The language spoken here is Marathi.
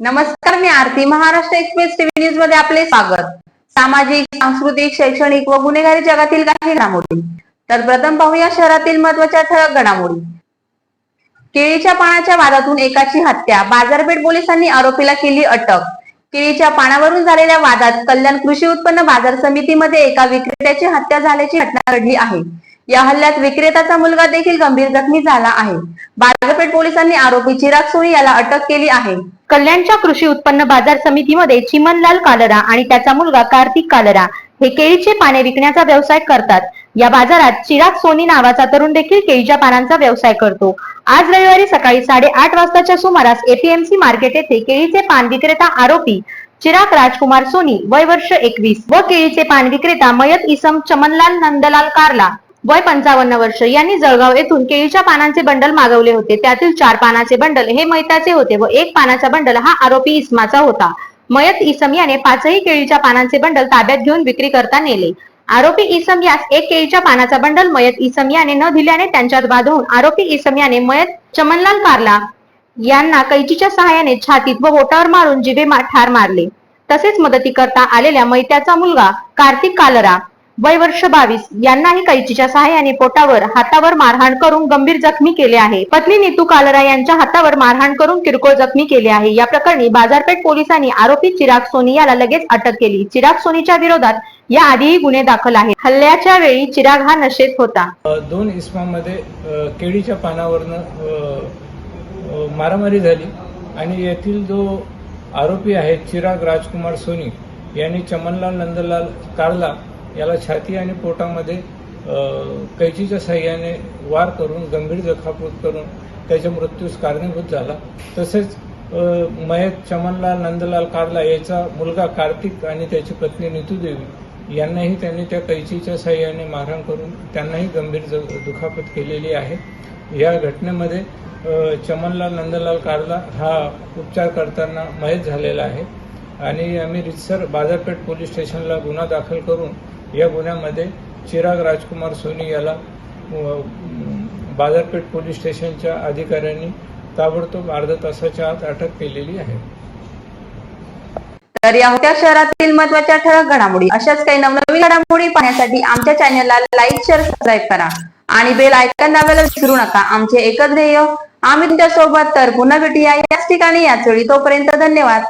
नमस्कार मी आरती. महाराष्ट्र एक्सप्रेस टीव्ही न्यूजमध्ये आपले स्वागत. सामाजिक सांस्कृतिक शैक्षणिक व गुन्हेगारी जगातील काही घडामोडी. तर प्रथम पाहूया शहरातील महत्त्वाच्या ठळक घडामोडी. केळीच्या पानाच्या वादातून एकाची हत्या. बाजारपेठ पोलिसांनी आरोपीला केली अटक. केळीच्या पानावरून झालेल्या वादात कल्याण कृषी उत्पन्न बाजार समितीमध्ये एका विक्रेत्याची हत्या झाल्याची घटना घडली आहे. या हल्ल्यात विक्रेत्याचा मुलगा देखील गंभीर जखमी झाला आहे. बाजारपेठ पोलिसांनी आरोपी चिराग सोनी याला अटक केली आहे. कल्याणच्या कृषी उत्पन्न बाजार समितीमध्ये चिमनलाल कालरा आणि त्याचा मुलगा कार्तिक कालरा हे केळीचे पाने विकण्याचा व्यवसाय करतात. या बाजारात चिराग सोनी नावाचा तरुण देखील केळीच्या पानांचा व्यवसाय करतो. आज रविवारी सकाळी साडेआठ वाजताच्या सुमारास एपीएमसी मार्केट येथे केळीचे पान विक्रेता आरोपी चिराग राजकुमार सोनी वय वर्ष एकवीस व केळीचे पान विक्रेता मयत इसम चमनलाल नंदलाल कारला वय पंचावन्न वर्ष. यांनी जळगाव येथून केळीच्या पानांचे बंडल मागवले होते. त्यातील चार पानाचे बंडल हे मैताचे होते व एक पानाचा बंडल हा आरोपी इस्माचा होता. मयत इसम याने पाचही केळीच्या पानांचे बंडल ताब्यात घेऊन विक्री करता नेले. आरोपी इसम यास एक केळीच्या पानाचा बंडल मयत इसम याने न दिल्याने त्यांच्यात वाद होऊन आरोपी इसम याने मयत चमनलाल कारला यांना कैचीच्या सहाय्याने छातीत व होटावर मारून जिभे ठार मारले. तसेच मदती करता आलेल्या मैत्याचा मुलगा कार्तिक कालरा वय वर्ष बावीस. यांनाही कैचीच्या सहाय्याने पोटावर हातावर मारहाण करून गंभीर जखमी केले आहे. पत्नी नीतू कालरा यांच्या हातावर मारहाण करून किरकोळ जखमी केले आहे. या प्रकरणी बाजारपेठ पोलिसांनी आरोपी चिराग सोनी याला लगेच अटक केली. चिराग सोनीच्या विरोधात या आधीही गुन्हे दाखल आहेत. हल्ल्याच्या वेळी चिराग हा नशेत होता. दोन इस्मामध्ये केळीच्या पानावरनं मारामारी झाली आणि येथील जो आरोपी आहे चिराग राजकुमार सोनी यांनी चमनलाल नंदलाल कारला याला छाती आणि पोटामध्ये कैचीच्या साह्याने वार करून गंभीर जखापूत करून त्याच्या मृत्यूस कारणीभूत झाला. तसेच मयत चमनलाल नंदलाल कारला याचा मुलगा कार्तिक आणि त्याची पत्नी नीतूदेवी यांनाही त्यांनी त्या कैचीच्या साह्याने मारहाण करून त्यांनाही गंभीर ज- दुखापत केलेली आहे. या घटनेमध्ये चमनलाल नंदलाल कारला हा उपचार करताना मयत झालेला आहे. आणि आम्ही रितसर बाजारपेठ पोलीस स्टेशनला गुन्हा दाखल करून या गुन्ह्यामध्ये चिराग राजकुमार सोनी याला बाजारपेठ पोलीस स्टेशनच्या अधिकाऱ्यांनी ताबडतोब अर्धा तासाच्या आत अटक केलेली आहे. तर या होत्या शहरातील महत्त्वाच्या ठळक घडामोडी. अशाच काही नवनवीन घडामोडी पाहण्यासाठी आमच्या चॅनलला लाईक शेअर सबस्क्राईब करा आणि बेल आयकॉन दाबायला विसरू नका. आमचे एकच ध्येय आम्ही तुमच्यासोबत तर पुन्हा भेटूया. याच ठिकाणी याच वेळी तोपर्यंत धन्यवाद.